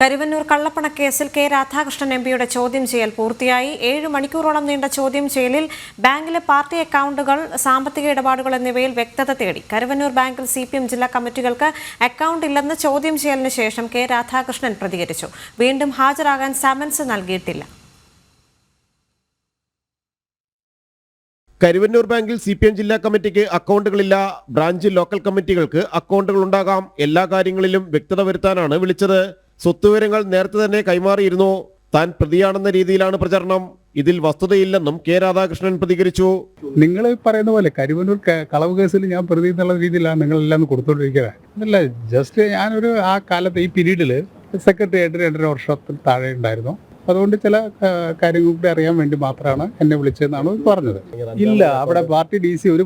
കരുവന്നൂർ കള്ളപ്പണക്കേസിൽ K Radhakrishnan M പിയുടെ ചോദ്യം ചെയ്യൽ പൂർത്തിയായി. ഏഴ് മണിക്കൂറോളം നീണ്ട ചോദ്യം ചെയ്യലിൽ ബാങ്കിലെ പാർട്ടി അക്കൗണ്ടുകൾ സാമ്പത്തിക ഇടപാടുകൾ എന്നിവയിൽ വ്യക്തത തേടി. കരുവന്നൂർ ബാങ്കിൽ സി പി എം ജില്ലാ കമ്മിറ്റികൾക്ക് അക്കൗണ്ട് ഇല്ലെന്ന് ചോദ്യം ചെയ്യലിന് ശേഷം കെ രാധാകൃഷ്ണൻ പ്രതികരിച്ചു. വീണ്ടും ഹാജരാകാൻ സമൻസ് നൽകിയിട്ടില്ല. കരുവന്നൂർ ബാങ്കിൽ സി പി എം ജില്ലാ കമ്മിറ്റിക്ക് അക്കൗണ്ടുകളില്ല. ബ്രാഞ്ച് ലോക്കൽ കമ്മിറ്റികൾക്ക് അക്കൗണ്ടുകൾ ഉണ്ടാകാം. എല്ലാ കാര്യങ്ങളിലും വ്യക്തത വരുത്താനാണ് വിളിച്ചത്. സ്വത്തുവിവരങ്ങൾ നേരത്തെ തന്നെ കൈമാറിയിരുന്നു. താൻ പ്രതിയാണെന്ന രീതിയിലാണ് പ്രചരണം. ഇതിൽ വസ്തുതയില്ലെന്നും കെ രാധാകൃഷ്ണൻ പ്രതികരിച്ചു. നിങ്ങൾ പറയുന്ന പോലെ കരുവന്നൂർ കളവ് കേസിൽ ഞാൻ പ്രതി എന്നുള്ള രീതിയിലാണ് നിങ്ങളെല്ലാം കൊടുത്തോണ്ടിരിക്കുന്നത്. അല്ല ജസ്റ്റ് ഞാനൊരു ആ കാലത്ത് ഈ പീരീഡിൽ സെക്രട്ടറി ആയിട്ട് രണ്ടര വർഷത്തിൽ താഴെ ഉണ്ടായിരുന്നു. അതുകൊണ്ട് ചില കാര്യങ്ങൾ കൂടി അറിയാൻ വേണ്ടി മാത്രമാണ് എന്നെ വിളിച്ചതെന്നാണ് പറഞ്ഞത്. ഇല്ല അവിടെ പാർട്ടി ഡി സി ഒരു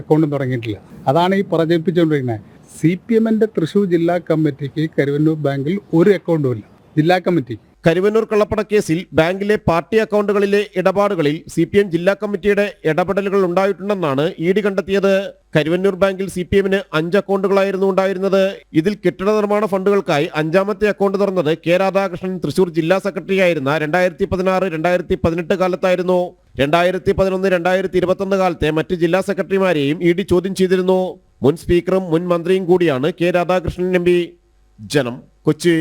അക്കൗണ്ടും തുടങ്ങിയിട്ടില്ല. അതാണ് ഈ പ്രചരിപ്പിച്ചുകൊണ്ടിരിക്കുന്നത് സി പി എമ്മിന്റെ തൃശൂർ ജില്ലാ കമ്മിറ്റിക്ക് കരുവന്നൂർ ബാങ്കിൽ ഒരു അക്കൗണ്ടും ഇല്ല. ജില്ലാ കമ്മിറ്റി. കരുവന്നൂർ കള്ളപ്പണക്കേസിൽ ബാങ്കിലെ പാർട്ടി അക്കൗണ്ടുകളിലെ ഇടപാടുകളിൽ സി പി എം ജില്ലാ കമ്മിറ്റിയുടെ ഇടപെടലുകൾ ഉണ്ടായിട്ടുണ്ടെന്നാണ് ഇ ഡി കണ്ടെത്തിയത്. കരുവന്നൂർ ബാങ്കിൽ സി പി എമ്മിന് അഞ്ച് അക്കൗണ്ടുകളായിരുന്നു ഉണ്ടായിരുന്നത്. ഇതിൽ കെട്ടിട നിർമ്മാണ ഫണ്ടുകൾക്കായി അഞ്ചാമത്തെ അക്കൗണ്ട് തുറന്നത് കെ രാധാകൃഷ്ണൻ തൃശൂർ ജില്ലാ സെക്രട്ടറി ആയിരുന്ന രണ്ടായിരത്തി പതിനാറ് രണ്ടായിരത്തി പതിനെട്ട് കാലത്തായിരുന്നു. രണ്ടായിരത്തി പതിനൊന്ന് രണ്ടായിരത്തി ഇരുപത്തൊന്ന് കാലത്തെ മറ്റ് ജില്ലാ സെക്രട്ടറിമാരെയും ഇ ഡി ചോദ്യം ചെയ്തിരുന്നു. മുൻ സ്പീക്കറും മുൻ മന്ത്രിയും കൂടിയാണ് കെ രാധാകൃഷ്ണൻ എം ജനം കൊച്ചി